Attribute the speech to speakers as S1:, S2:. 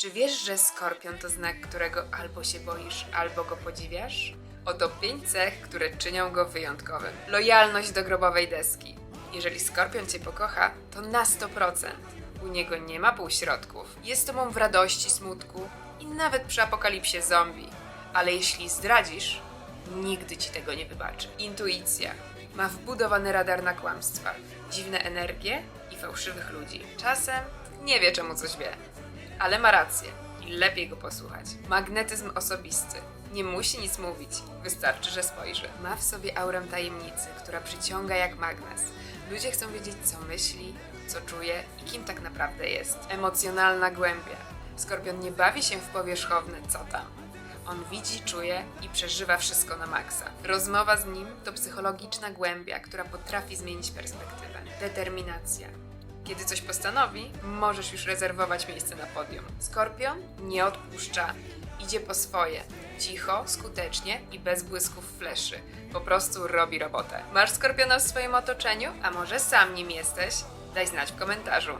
S1: Czy wiesz, że skorpion to znak, którego albo się boisz, albo go podziwiasz? Oto pięć cech, które czynią go wyjątkowym. Lojalność do grobowej deski. Jeżeli skorpion cię pokocha, to na 100%. U niego nie ma półśrodków. Jest tobą w radości, smutku i nawet przy apokalipsie zombie. Ale jeśli zdradzisz, nigdy ci tego nie wybaczy. Intuicja. Ma wbudowany radar na kłamstwa, dziwne energie i fałszywych ludzi. Czasem nie wie, czemu coś wie, ale ma rację i lepiej go posłuchać. Magnetyzm osobisty. Nie musi nic mówić, wystarczy, że spojrzy. Ma w sobie aurę tajemnicy, która przyciąga jak magnes. Ludzie chcą wiedzieć, co myśli, co czuje i kim tak naprawdę jest. Emocjonalna głębia. Skorpion nie bawi się w powierzchowne co tam. On widzi, czuje i przeżywa wszystko na maksa. Rozmowa z nim to psychologiczna głębia, która potrafi zmienić perspektywę. Determinacja. Kiedy coś postanowi, możesz już rezerwować miejsce na podium. Skorpion nie odpuszcza, idzie po swoje. Cicho, skutecznie i bez błysków fleszy. Po prostu robi robotę. Masz skorpiona w swoim otoczeniu, a może sam nim jesteś? Daj znać w komentarzu.